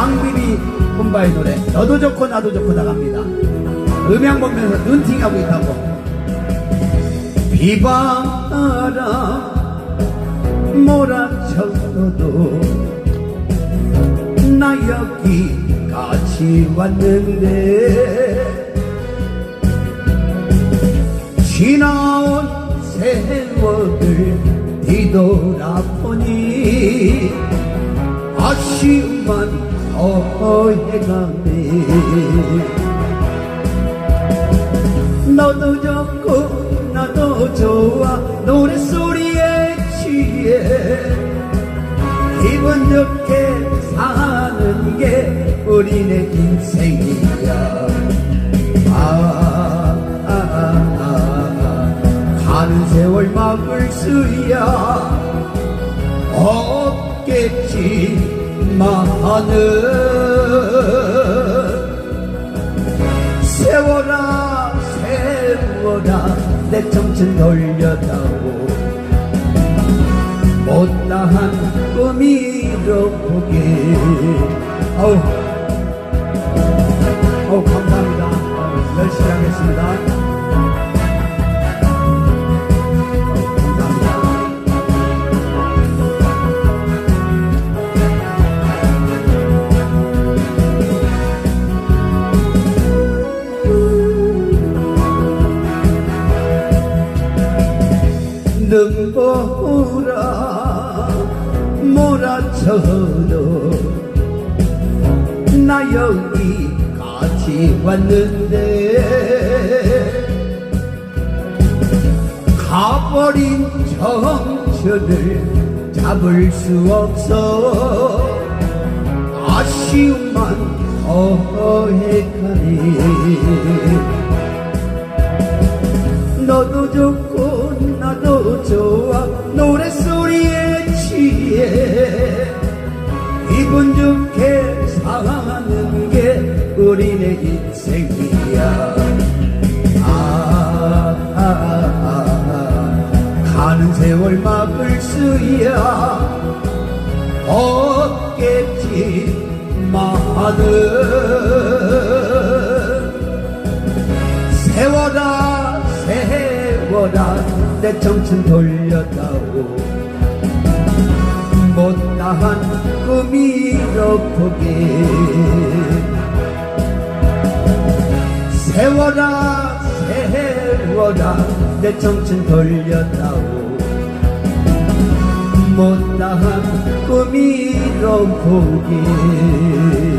왕비비 품바의 노래 너도 좋고 나도 좋고 나갑니다. 음향 보면서 눈팅하고 있다고. 비바람 몰아쳐도 나 여기까지 왔는데 지나온 세월을 뒤돌아보니 아쉬움만 더해가네 너도 좋고 나도 좋아. 노랫소리에 취해. 기분 좋게 사는 게 우리네 인생이야. 아, 아, 아, 아, 가는 세월 막을 수야. 없겠지 만은 세월아 세월아 내 청춘 돌려다오. 못다한 꿈이로 보게. 어우. 어우 감사합니다. 열심히 하겠습니다 눈보라 몰아쳐도 나 여기까지 왔는데 가버린 청춘을 잡을 수 없어. 아쉬움만 더해가니 좋게 사는 게 우리네 인생이야. 아, 아, 아, 아, 가는 세월 막을 수야. 없겠지만은. 세워라 세워라. 내 청춘 돌려다오 못다한 꿈이로 보게 세워라 세워라 내 청춘 돌려다오. 못다한 꿈이로 보게